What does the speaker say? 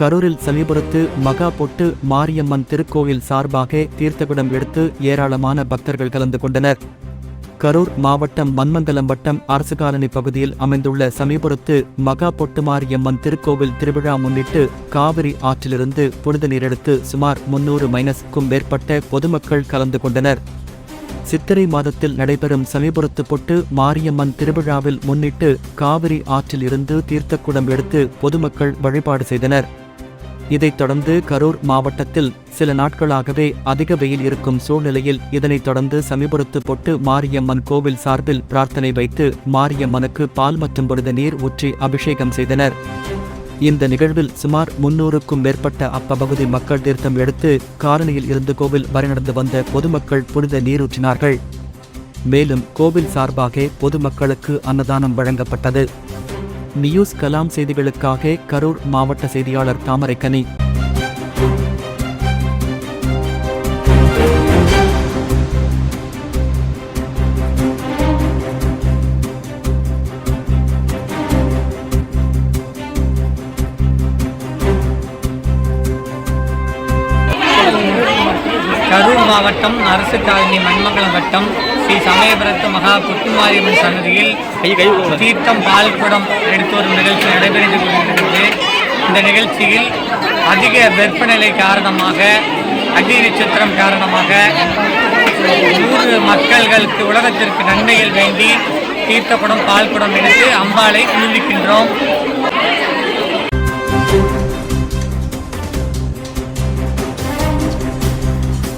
கரூரில் சமீபுரத்து மகா பொட்டு மாரியம்மன் திருக்கோவில் சார்பாக தீர்த்தகுடம் எடுத்து ஏராளமான பக்தர்கள் கலந்து கொண்டனர். கரூர் மாவட்டம் மன்மங்கலம் வட்டம் அரசு காலனி பகுதியில் அமைந்துள்ள சமீபுரத்து மகா பொட்டு மாரியம்மன் திருக்கோவில் திருவிழா முன்னிட்டு காவிரி ஆற்றிலிருந்து புனித நீர் எடுத்து சுமார் முன்னூறு மைனஸ்க்கும் மேற்பட்ட பொதுமக்கள் கலந்து கொண்டனர். சித்திரை மாதத்தில் நடைபெறும் சமீபுரத்து பொட்டு மாரியம்மன் திருவிழாவில் முன்னிட்டு காவிரி ஆற்றில் இருந்து தீர்த்தக்குடம் எடுத்து பொதுமக்கள் வழிபாடு செய்தனர். இதைத் தொடர்ந்து கரூர் மாவட்டத்தில் சில நாட்களாகவே அதிக வெயில் இருக்கும் சூழ்நிலையில் இதனைத் தொடர்ந்து சமீபுரத்து பொட்டு மாரியம்மன் கோவில் சார்பில் பிரார்த்தனை வைத்து மாரியம்மனுக்கு பால் மற்றும் புனித நீர் ஊற்றி அபிஷேகம் செய்தனர். இந்த நிகழ்வில் சுமார் முன்னூறுக்கும் மேற்பட்ட அப்பகுதி மக்கள் தீர்த்தம் எடுத்து காலனியில் இருந்து கோவில் வரை நடந்து வந்த பொதுமக்கள் புனித நீரூற்றினார்கள் மேலும் கோவில் சார்பாக பொதுமக்களுக்கு அன்னதானம் வழங்கப்பட்டது. நியூஸ் கலாம் செய்திகளுக்காக கரூர் மாவட்ட செய்தியாளர் தாமரைக்கனி கரூர் மாவட்டம் அரசு காலனி மண்மங்கலம் வட்டம் ஸ்ரீ சமயபுரத்து மகா புத்துமாரியம்மன் சன்னதியில் தீர்த்தம் பால் குடம் எடுத்து வரும் நிகழ்ச்சி நடைபெற்று கொண்டிருக்கிறது. இந்த நிகழ்ச்சியில் அதிக வெப்பநிலை காரணமாக அக்னி நட்சத்திரம் காரணமாக ஊர் மக்கள்களுக்கு உலகத்திற்கு நன்மைகள் வேண்டி தீர்த்தப்படம் பால் குடம் எடுத்து அம்பாளை குளிர்விக்கின்றோம்.